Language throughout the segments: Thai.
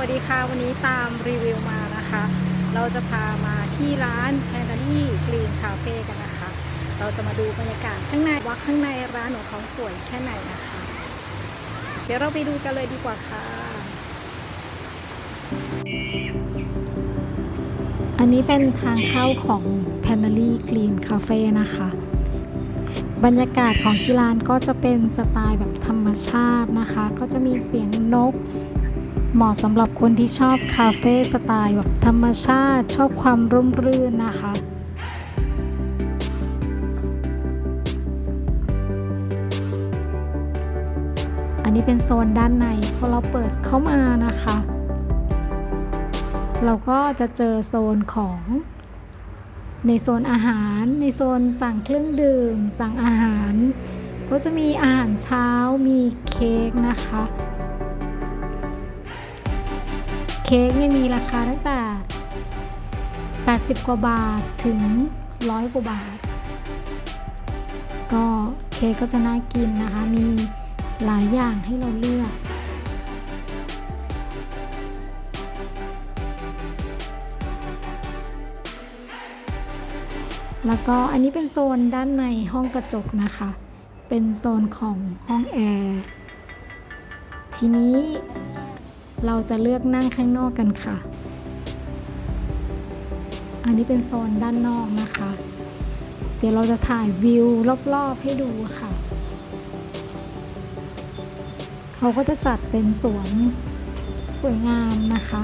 วัสดีค่ะ วันนี้ตามรีวิวมานะคะ เราจะพามาที่ร้านแพน d า y กรีนคาเฟ่กันนะคะ เราจะมาดูบรรยากาศข้างในว่าข้างในร้านของเขาสวยแค่ไหนนะคะ เดี๋ยวเราไปดูกันเลยดีกว่าค่ะ อันนี้เป็นทางเข้าของ p a n a l y Green Cafe นะคะ บรรยากาศของที่ร้านก็จะเป็นสไตล์แบบธรรมชาตินะคะ ก็จะมีเสียงนก เหมาะสำหรับคนที่ชอบคาเฟ่สไตล์แบบธรรมชาติ ชอบความร่มรื่นนะคะอันนี้เป็นโซนด้านในพอเราเปิดเข้ามานะคะ เราก็จะเจอโซนของในโซนอาหาร ในโซนสั่งเครื่องดื่ม สั่งอาหาร ก็จะมีอาหารเช้ามีเค้กนะคะ เค้กเนี่มีราคาตั้งแต่ 80 กว่าบาทถึง 100 กว่าบาท ก็เค้กก็จะน่ากินนะคะ มีหลายอย่างให้เราเลือกแล้วก็อันนี้เป็นโซนด้านในห้องกระจกนะคะ เป็นโซนของห้องแอร์ ทีนี้ เราจะเลือกนั่งข้างนอกกันค่ะ อันนี้เป็นโซนด้านนอกนะคะ เดี๋ยวเราจะถ่ายวิวรอบๆให้ดูค่ะ เขาก็จะจัดเป็นสวนสวยงามนะคะ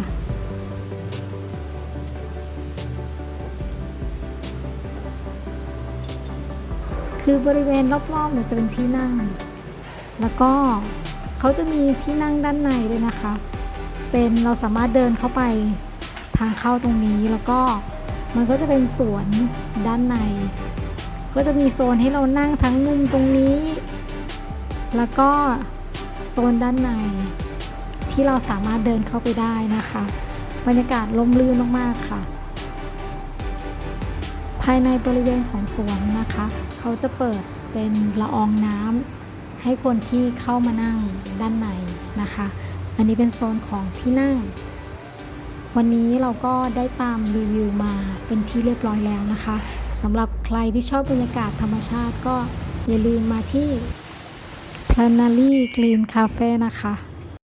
คือบริเวณรอบๆเนี่ยจะเป็นที่นั่ง แล้วก็เขาจะมีที่นั่งด้านในด้วยนะคะ เป็นเราสามารถเดินเข้าไปทางเข้าตรงนี้แล้วก็มันก็จะเป็นสวนด้านใน ก็จะมีโซนให้เรานั่งทั้งมุมตรงนี้ แล้วก็โซนด้านใน ที่เราสามารถเดินเข้าไปได้นะคะ บรรยากาศร่มรื่นมากๆค่ะ ภายในบริเวณของสวนนะคะ เขาจะเปิดเป็นละอองน้ำให้คนที่เข้ามานั่งด้านในนะคะ อันนี้เป็นโซนของที่นั่ง วันนี้เราก็ได้ตามรีวิวมาเป็นที่เรียบร้อยแล้วนะคะสำหรับใครที่ชอบบรรยากาศธรรมชาติก็อย่าลืมมาที่ p l a n a r y Green Cafe นะคะ